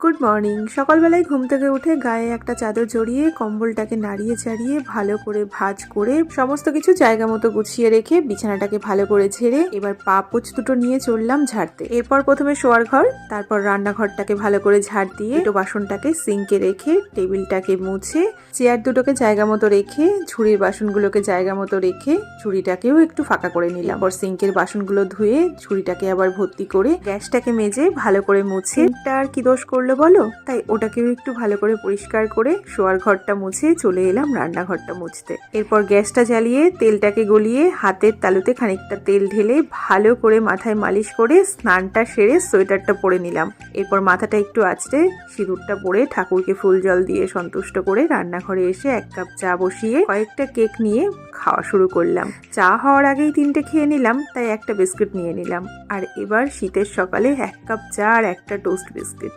Good morning সকালবেলায় ঘুম থেকে উঠে গায়ে একটা চাদর জড়িয়ে কম্বলটাকে নাড়িয়ে চাড়িয়ে ভালো করে ভাজ করে সমস্ত কিছু জায়গা মতো গুছিয়ে রেখে বিছানাটাকে ভালো করে ঝেড়ে এবার পা পোচ দুটো নিয়ে চললাম ঝাড়তে। এরপর প্রথমে শোয়ার ঘর, তারপর রান্নাঘরটাকে ভালো করে ঝাড় দিয়ে একটু বাসনটাকে সিঙ্কে রেখে টেবিলটাকে মুছে চেয়ার দুটোকে জায়গা মতো রেখে ঝুড়ির বাসনগুলোকে জায়গা মতো রেখে ঝুড়িটাকেও একটু ফাঁকা করে নিলাম। পর সিঙ্কের বাসনগুলো ধুয়ে ঝুড়িটাকে আবার ভর্তি করে গ্যাসটাকে মেজে ভালো করে মুছে। আর কি দোষ করল বলো? তাই ওটাকেও একটু ভালো করে পরিষ্কার করে শোয়ার ঘরটা মুছে চলে এলাম রান্নাঘরটা মুছতে। এরপর গ্যাসটা জ্বালিয়ে তেলটাকে গলিয়ে হাতের তালুতে খানিকটা তেল ঢেলে ভালো করে মাথায় মালিশ করে স্নানটা সেরে সোয়েটারটা পরে নিলাম। এরপর মাথাটা একটু আঁচড়ে সিঁদুরটা পরে ঠাকুরকে ফুল জল দিয়ে সন্তুষ্ট করে রান্নাঘরে এসে এক কাপ চা বসিয়ে কয়েকটা কেক নিয়ে খাওয়া শুরু করলাম। চা হওয়ার আগেই তিনটে খেয়ে নিলাম, তাই একটা বিস্কুট নিয়ে নিলাম। আর এবার শীতের সকালে এক কাপ চা আর একটা টোস্ট বিস্কিট।